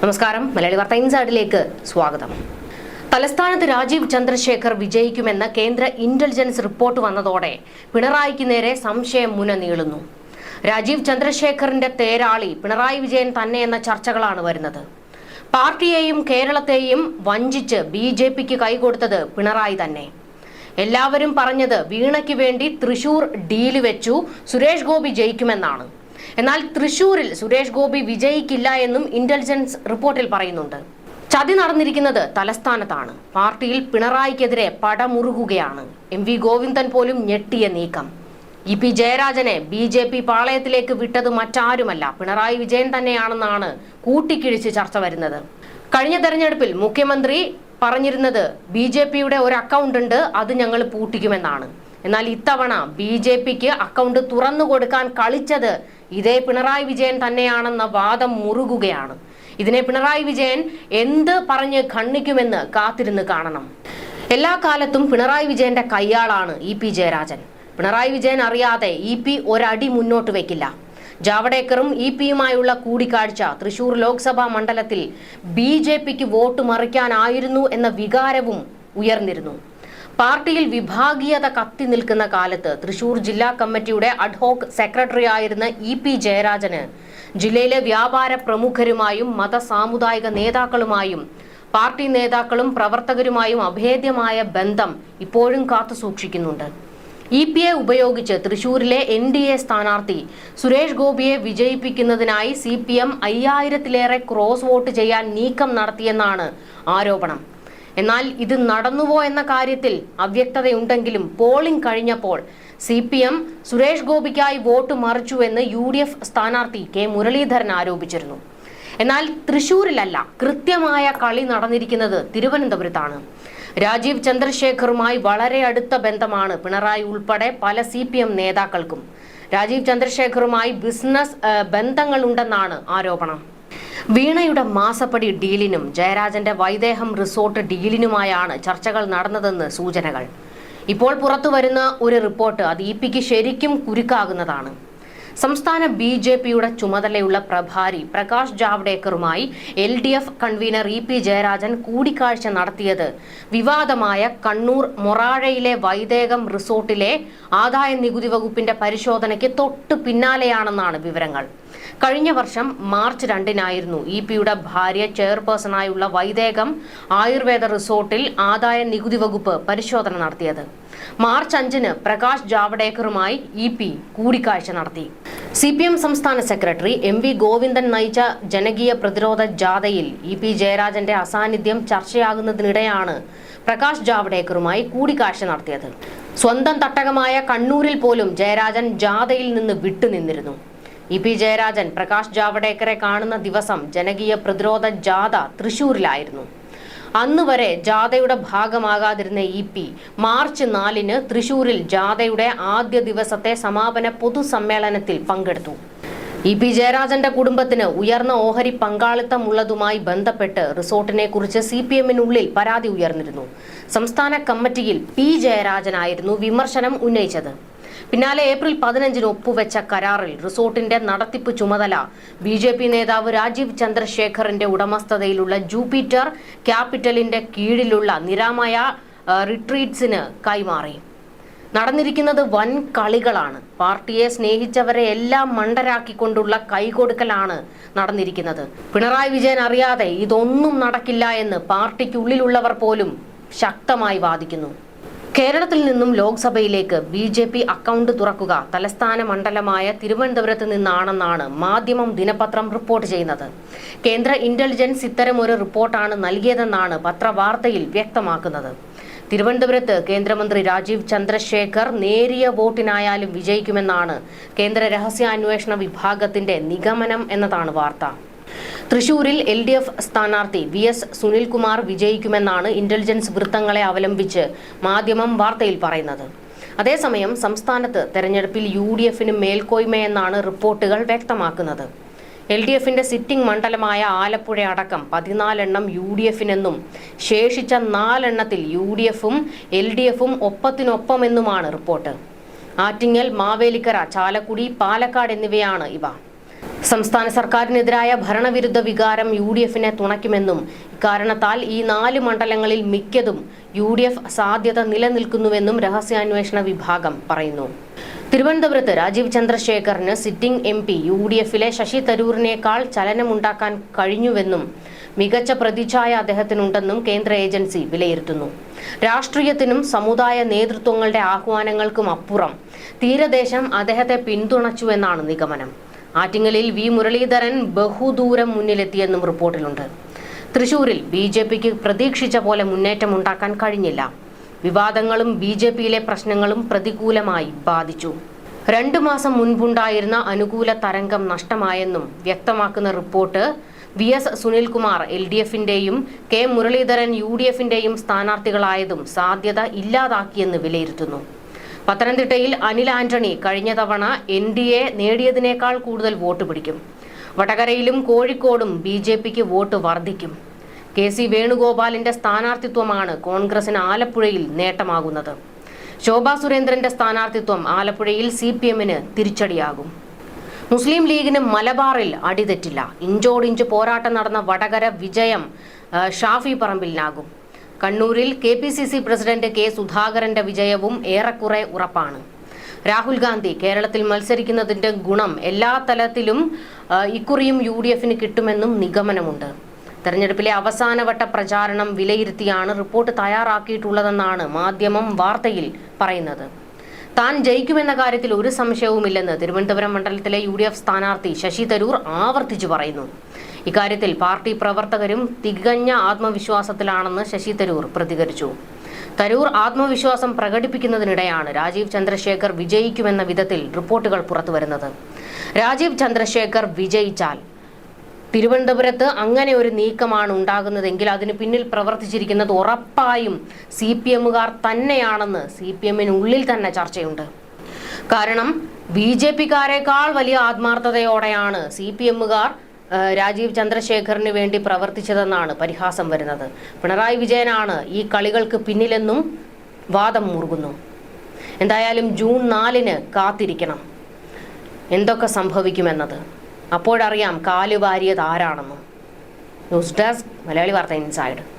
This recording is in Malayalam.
നമസ്കാരം. മലയാളി വാർത്ത ഇൻസൈഡിലേക്ക് സ്വാഗതം. തലസ്ഥാനത്ത് രാജീവ് ചന്ദ്രശേഖർ വിജയിക്കുമെന്ന കേന്ദ്ര ഇന്റലിജൻസ് റിപ്പോർട്ട് വന്നതോടെ പിണറായിക്ക് നേരെ സംശയം മുന നീളുന്നു. രാജീവ് ചന്ദ്രശേഖറിന്റെ തേരാളി പിണറായി വിജയൻ തന്നെ എന്ന ചർച്ചകളാണ് വരുന്നത്. പാർട്ടിയെയും കേരളത്തെയും വഞ്ചിച്ച് ബി ജെ പിക്ക് കൈകൊടുത്തത് പിണറായി തന്നെ. എല്ലാവരും പറഞ്ഞത് വീണയ്ക്ക് വേണ്ടി തൃശൂർ ഡീൽ വെച്ചു സുരേഷ് ഗോപി ജയിക്കുമെന്നാണ്. എന്നാൽ തൃശൂരിൽ സുരേഷ് ഗോപി വിജയിക്കില്ല എന്നും ഇന്റലിജൻസ് റിപ്പോർട്ടിൽ പറയുന്നുണ്ട്. ചതി നടന്നിരിക്കുന്നത് തലസ്ഥാനത്താണ്. പാർട്ടിയിൽ പിണറായിക്കെതിരെ പടമുറുകുകയാണ്. എം വി ഗോവിന്ദൻ പോലും ഞെട്ടിയ നീക്കം. ഇ പി ജയരാജനെ ബി ജെ പി പാളയത്തിലേക്ക് വിട്ടത് മറ്റാരുമല്ല. പിണറായി വിജയൻ തന്നെയാണെന്നാണ് കൂട്ടിക്കിഴിച്ച് ചർച്ച വരുന്നത്. കഴിഞ്ഞ തെരഞ്ഞെടുപ്പിൽ മുഖ്യമന്ത്രി പറഞ്ഞിരുന്നത് ബി ജെ പിയുടെ ഒരു അക്കൗണ്ട് ഉണ്ട് അത് ഞങ്ങൾ പൂട്ടിക്കുമെന്നാണ്. എന്നാൽ ഇത്തവണ ബി ജെ പിക്ക് അക്കൗണ്ട് തുറന്നു കൊടുക്കാൻ കളിച്ചത് ഇതേ പിണറായി വിജയൻ തന്നെയാണെന്ന വാദം മുറുകുകയാണ്. ഇതിനെ പിണറായി വിജയൻ എന്ത് പറഞ്ഞ് ഖണ്ഡിക്കുമെന്ന് കാത്തിരുന്ന് കാണണം. എല്ലാ കാലത്തും പിണറായി വിജയന്റെ കയ്യാളാണ് ഇ പി ജയരാജൻ. പിണറായി വിജയൻ അറിയാതെ ഇ പി ഒരടി മുന്നോട്ട് വെക്കില്ല. ജാവഡേക്കറും ഇ പിയുമായുള്ള കൂടിക്കാഴ്ച തൃശൂർ ലോക്സഭാ മണ്ഡലത്തിൽ ബി ജെ പിക്ക് വോട്ട് മറിക്കാനായിരുന്നു എന്ന വികാരവും ഉയർന്നിരുന്നു. പാർട്ടിയിൽ വിഭാഗീയത കത്തി നിൽക്കുന്ന കാലത്ത് തൃശൂർ ജില്ലാ കമ്മിറ്റിയുടെ അഡ്ഹോക്ക് സെക്രട്ടറി ആയിരുന്ന ഇ പി ജയരാജന് ജില്ലയിലെ വ്യാപാര പ്രമുഖരുമായും മത സാമുദായിക നേതാക്കളുമായും പാർട്ടി നേതാക്കളും പ്രവർത്തകരുമായും അഭേദ്യമായ ബന്ധം ഇപ്പോഴും കാത്തു സൂക്ഷിക്കുന്നുണ്ട്. ഇ പി എ ഉപയോഗിച്ച് തൃശൂരിലെ എൻ ഡി എ സ്ഥാനാർത്ഥി സുരേഷ് ഗോപിയെ വിജയിപ്പിക്കുന്നതിനായി സി പി എം അയ്യായിരത്തിലേറെ ക്രോസ് വോട്ട് ചെയ്യാൻ നീക്കം നടത്തിയെന്നാണ് ആരോപണം. എന്നാൽ ഇത് നടന്നുവോ എന്ന കാര്യത്തിൽ അവ്യക്തതയുണ്ടെങ്കിലും പോളിംഗ് കഴിഞ്ഞപ്പോൾ സി പി എം സുരേഷ് ഗോപിക്കായി വോട്ട് മറിച്ചുവെന്ന് യു ഡി എഫ് സ്ഥാനാർത്ഥി കെ മുരളീധരൻ ആരോപിച്ചിരുന്നു. എന്നാൽ തൃശൂരിലല്ല കൃത്യമായ കളി നടന്നിരിക്കുന്നത് തിരുവനന്തപുരത്താണ്. രാജീവ് ചന്ദ്രശേഖറുമായി വളരെ അടുത്ത ബന്ധമാണ് പിണറായി ഉൾപ്പെടെ പല സി പി എം നേതാക്കൾക്കും. രാജീവ് ചന്ദ്രശേഖറുമായി ബിസിനസ് ബന്ധങ്ങളുണ്ടെന്നാണ് ആരോപണം. വീണയുടെ മാസപ്പടി ഡീലിനും ജയരാജന്റെ വൈദേഹം റിസോർട്ട് ഡീലിനുമായാണ് ചർച്ചകൾ നടന്നതെന്ന് സൂചനകൾ. ഇപ്പോൾ പുറത്തുവരുന്ന ഒരു റിപ്പോർട്ട് അത് ഇ പിക്ക് ശരിക്കും കുരുക്കാകുന്നതാണ്. സംസ്ഥാന ബി ജെ പിയുടെ ചുമതലയുള്ള പ്രഭാരി Prakash ജാവ്ഡേക്കറുമായി L D F convener E P Jayarajan കൂടിക്കാഴ്ച നടത്തിയത്. വിവാദമായ കണ്ണൂർ മൊറാഴയിലെ വൈദേകം റിസോർട്ടിലെ ആദായ നികുതി വകുപ്പിന്റെ പരിശോധനയ്ക്ക് തൊട്ടു പിന്നാലെയാണെന്നാണ് വിവരങ്ങൾ. കഴിഞ്ഞ വർഷം മാർച്ച് രണ്ടിനായിരുന്നു ഇ പിയുടെ ഭാര്യ ചെയർപേഴ്സണായുള്ള വൈദേകം ആയുർവേദ റിസോർട്ടിൽ ആദായ നികുതി വകുപ്പ് പരിശോധന നടത്തിയത്. മാർച്ച് അഞ്ചിന് പ്രകാശ് ജാവ്ഡേക്കറുമായി ഇ പി കൂടിക്കാഴ്ച നടത്തി. സി പി എം സംസ്ഥാന സെക്രട്ടറി എം വി ഗോവിന്ദൻ നയിച്ച ജനകീയ പ്രതിരോധ ജാഥയിൽ ഇ പി ജയരാജന്റെ അസാന്നിധ്യം ചർച്ചയാകുന്നതിനിടെയാണ് പ്രകാശ് ജാവ്ഡേക്കറുമായി കൂടിക്കാഴ്ച നടത്തിയത്. സ്വന്തം തട്ടകമായ കണ്ണൂരിൽ പോലും ജയരാജൻ ജാഥയിൽ നിന്ന് വിട്ടുനിന്നിരുന്നു. ഇ പി ജയരാജൻ പ്രകാശ് ജാവ്ഡേക്കറെ കാണുന്ന ദിവസം ജനകീയ പ്രതിരോധ ജാഥ തൃശൂരിലായിരുന്നു. അന്ന് വരെ ജാഥയുടെ ഭാഗമാകാതിരുന്ന ഇ പി മാർച്ച് നാലിന് തൃശൂരിൽ ജാഥയുടെ ആദ്യ ദിവസത്തെ സമാപന പൊതുസമ്മേളനത്തിൽ പങ്കെടുത്തു. ഇ പി ജയരാജന്റെ കുടുംബത്തിന് ഉയർന്ന ഓഹരി പങ്കാളിത്തമുള്ളതുമായി ബന്ധപ്പെട്ട് റിസോർട്ടിനെ കുറിച്ച് സി പി എമ്മിനുള്ളിൽ പരാതി ഉയർന്നിരുന്നു. സംസ്ഥാന കമ്മിറ്റിയിൽ പി ജയരാജനായിരുന്നു വിമർശനം ഉന്നയിച്ചത്. പിന്നാലെ ഏപ്രിൽ പതിനഞ്ചിന് ഒപ്പുവെച്ച കരാറിൽ റിസോർട്ടിന്റെ നടത്തിപ്പ് ചുമതല. ബി ജെ പി നേതാവ് രാജീവ് ചന്ദ്രശേഖറിന്റെ ഉടമസ്ഥതയിലുള്ള ജൂപ്പിറ്റർ ക്യാപിറ്റലിന്റെ കീഴിലുള്ള നിരാമയ റിട്രീറ്റ്സിന് കൈമാറി. നടന്നിരിക്കുന്നത് വൻ കളികളാണ്. പാർട്ടിയെ സ്നേഹിച്ചവരെ എല്ലാം മണ്ടരാക്കിക്കൊണ്ടുള്ള കൈകൊടുക്കലാണ് നടന്നിരിക്കുന്നത്. പിണറായി വിജയൻ അറിയാതെ ഇതൊന്നും നടക്കില്ല എന്ന് പാർട്ടിക്കുള്ളിലുള്ളവർ പോലും ശക്തമായി വാദിക്കുന്നു. കേരളത്തിൽ നിന്നും ലോക്സഭയിലേക്ക് ബി ജെ പി അക്കൗണ്ട് തുറക്കുക തലസ്ഥാന മണ്ഡലമായ തിരുവനന്തപുരത്ത് നിന്നാണെന്നാണ് മാധ്യമം ദിനപത്രം റിപ്പോർട്ട് ചെയ്യുന്നത്. കേന്ദ്ര ഇന്റലിജൻസ് ഇത്തരമൊരു റിപ്പോർട്ടാണ് നൽകിയതെന്നാണ് പത്രവാർത്തയിൽ വ്യക്തമാക്കുന്നത്. തിരുവനന്തപുരത്ത് കേന്ദ്രമന്ത്രി രാജീവ് ചന്ദ്രശേഖർ നേരിയ വോട്ടിനായാലും വിജയിക്കുമെന്നാണ് കേന്ദ്ര രഹസ്യാന്വേഷണ വിഭാഗത്തിന്റെ നിഗമനം എന്നതാണ് വാർത്ത. തൃശൂരിൽ എൽ ഡി എഫ് സ്ഥാനാർത്ഥി വി എസ് സുനിൽകുമാർ വിജയിക്കുമെന്നാണ് ഇന്റലിജൻസ് വൃത്തങ്ങളെ അവലംബിച്ച് മാധ്യമം വാർത്തയിൽ പറയുന്നത്. അതേസമയം സംസ്ഥാനത്ത് തെരഞ്ഞെടുപ്പിൽ യു ഡി എഫിന് മേൽക്കോയ്മയെന്നാണ് റിപ്പോർട്ടുകൾ വ്യക്തമാക്കുന്നത്. എൽ ഡി എഫിന്റെ സിറ്റിംഗ് മണ്ഡലമായ ആലപ്പുഴ അടക്കം പതിനാലെണ്ണം യു ഡി എഫിനെന്നും ശേഷിച്ച നാലെണ്ണത്തിൽ യു ഡി എഫും എൽ ഡി എഫും ഒപ്പത്തിനൊപ്പമെന്നുമാണ് റിപ്പോർട്ട്. ആറ്റിങ്ങൽ മാവേലിക്കര ചാലക്കുടി പാലക്കാട് എന്നിവയാണ് ഇവ. സംസ്ഥാന സർക്കാരിനെതിരായ ഭരണവിരുദ്ധ വികാരം യു ഡി എഫിനെ തുണയ്ക്കുമെന്നും ഇക്കാരണത്താൽ ഈ നാല് മണ്ഡലങ്ങളിൽ മിക്കതും യു ഡി എഫ് സാധ്യത നിലനിൽക്കുന്നുവെന്നും രഹസ്യാന്വേഷണ വിഭാഗം പറയുന്നു. തിരുവനന്തപുരത്ത് Rajeev ചന്ദ്രശേഖറിന് sitting M P U D എഫിലെ ശശി തരൂരിനേക്കാൾ ചലനമുണ്ടാക്കാൻ കഴിഞ്ഞുവെന്നും മികച്ച പ്രതിച്ഛായ അദ്ദേഹത്തിനുണ്ടെന്നും കേന്ദ്ര ഏജൻസി വിലയിരുത്തുന്നു. രാഷ്ട്രീയത്തിനും സമുദായ നേതൃത്വങ്ങളുടെ ആഹ്വാനങ്ങൾക്കും അപ്പുറം തീരദേശം അദ്ദേഹത്തെ പിന്തുണച്ചുവെന്നാണ് നിഗമനം. ആറ്റിങ്ങലിൽ വി മുരളീധരൻ ബഹുദൂരം മുന്നിലെത്തിയെന്നും റിപ്പോർട്ടിലുണ്ട്. തൃശൂരിൽ ബി ജെ പിക്ക് പ്രതീക്ഷിച്ച പോലെ മുന്നേറ്റം ഉണ്ടാക്കാൻ കഴിഞ്ഞില്ല. വിവാദങ്ങളും ബി ജെ പിയിലെ പ്രശ്നങ്ങളും പ്രതികൂലമായി ബാധിച്ചു. രണ്ടു മാസം മുൻപുണ്ടായിരുന്ന അനുകൂല തരംഗം നഷ്ടമായെന്നും വ്യക്തമാക്കുന്ന report V S Sunilkumar L D എഫിന്റെയും K Muraleedharan U D എഫിന്റെയും സ്ഥാനാർത്ഥികളായതും സാധ്യത ഇല്ലാതാക്കിയെന്ന് വിലയിരുത്തുന്നു. പത്തനംതിട്ടയിൽ അനിൽ ആന്റണി കഴിഞ്ഞ തവണ എൻ ഡി എ നേടിയതിനേക്കാൾ കൂടുതൽ വോട്ട് പിടിക്കും. വടകരയിലും കോഴിക്കോടും ബി ജെ പിക്ക് വോട്ട് വർദ്ധിക്കും. കെ സി വേണുഗോപാലിന്റെ സ്ഥാനാർത്ഥിത്വമാണ് കോൺഗ്രസിന് ആലപ്പുഴയിൽ നേട്ടമാകുന്നത്. ശോഭാ സുരേന്ദ്രന്റെ സ്ഥാനാർത്ഥിത്വം ആലപ്പുഴയിൽ സി പി എമ്മിന് തിരിച്ചടിയാകും. മുസ്ലിം ലീഗിന് മലബാറിൽ അടിതെറ്റില്ല. ഇഞ്ചോടിഞ്ച് പോരാട്ടം നടന്ന വടകര വിജയം ഷാഫി പറമ്പിലിനാകും. കണ്ണൂരിൽ K P C C president K സുധാകരന്റെ വിജയവും ഏറെക്കുറെ ഉറപ്പാണ്. രാഹുൽ ഗാന്ധി കേരളത്തിൽ മത്സരിക്കുന്നതിന്റെ ഗുണം എല്ലാ തലത്തിലും ഇക്കുറിയും യു ഡി എഫിന് കിട്ടുമെന്നും നിഗമനമുണ്ട്. തെരഞ്ഞെടുപ്പിലെ അവസാനവട്ട പ്രചാരണം വിലയിരുത്തിയാണ് റിപ്പോർട്ട് തയ്യാറാക്കിയിട്ടുള്ളതെന്നാണ് മാധ്യമം വാർത്തയിൽ പറയുന്നത്. താൻ ജയിക്കുമെന്ന കാര്യത്തിൽ ഒരു സംശയവുമില്ലെന്ന് തിരുവനന്തപുരം മണ്ഡലത്തിലെ യു സ്ഥാനാർത്ഥി ശശി തരൂർ ആവർത്തിച്ചു പറയുന്നു. ഇക്കാര്യത്തിൽ പാർട്ടി പ്രവർത്തകരും തികഞ്ഞ ആത്മവിശ്വാസത്തിലാണെന്ന് ശശി തരൂർ പ്രതികരിച്ചു. തരൂർ ആത്മവിശ്വാസം പ്രകടിപ്പിക്കുന്നതിനിടെയാണ് രാജീവ് ചന്ദ്രശേഖർ വിജയിക്കുമെന്ന വിധത്തിൽ റിപ്പോർട്ടുകൾ പുറത്തുവരുന്നത്. രാജീവ് ചന്ദ്രശേഖർ വിജയിച്ചാൽ തിരുവനന്തപുരത്ത് അങ്ങനെ ഒരു നീക്കമാണ് ഉണ്ടാകുന്നതെങ്കിൽ അതിന് പിന്നിൽ പ്രവർത്തിച്ചിരിക്കുന്നത് ഉറപ്പായും സി പി എമ്മുകാർ തന്നെയാണെന്ന് സി പി എമ്മിനുള്ളിൽ തന്നെ ചർച്ചയുണ്ട്. കാരണം ബി ജെ പിക്കാരെക്കാൾ വലിയ ആത്മാർത്ഥതയോടെയാണ് സി പി എമ്മുകാർ രാജീവ് ചന്ദ്രശേഖറിന് വേണ്ടി പ്രവർത്തിച്ചതെന്നാണ് പരിഹാസം വരുന്നത്. പിണറായി വിജയനാണ് ഈ കളികൾക്ക് പിന്നിലെന്നും വാദം മുറുകുന്നു. എന്തായാലും ജൂൺ നാലിന് കാത്തിരിക്കണം. എന്തൊക്കെ സംഭവിക്കുമെന്നത്? അപ്പോഴറിയാം കാലുവാരിയത് ആരാണെന്നും. ന്യൂസ് ഡെസ്ക് മലയാളി വാർത്ത ഇൻസൈഡ്.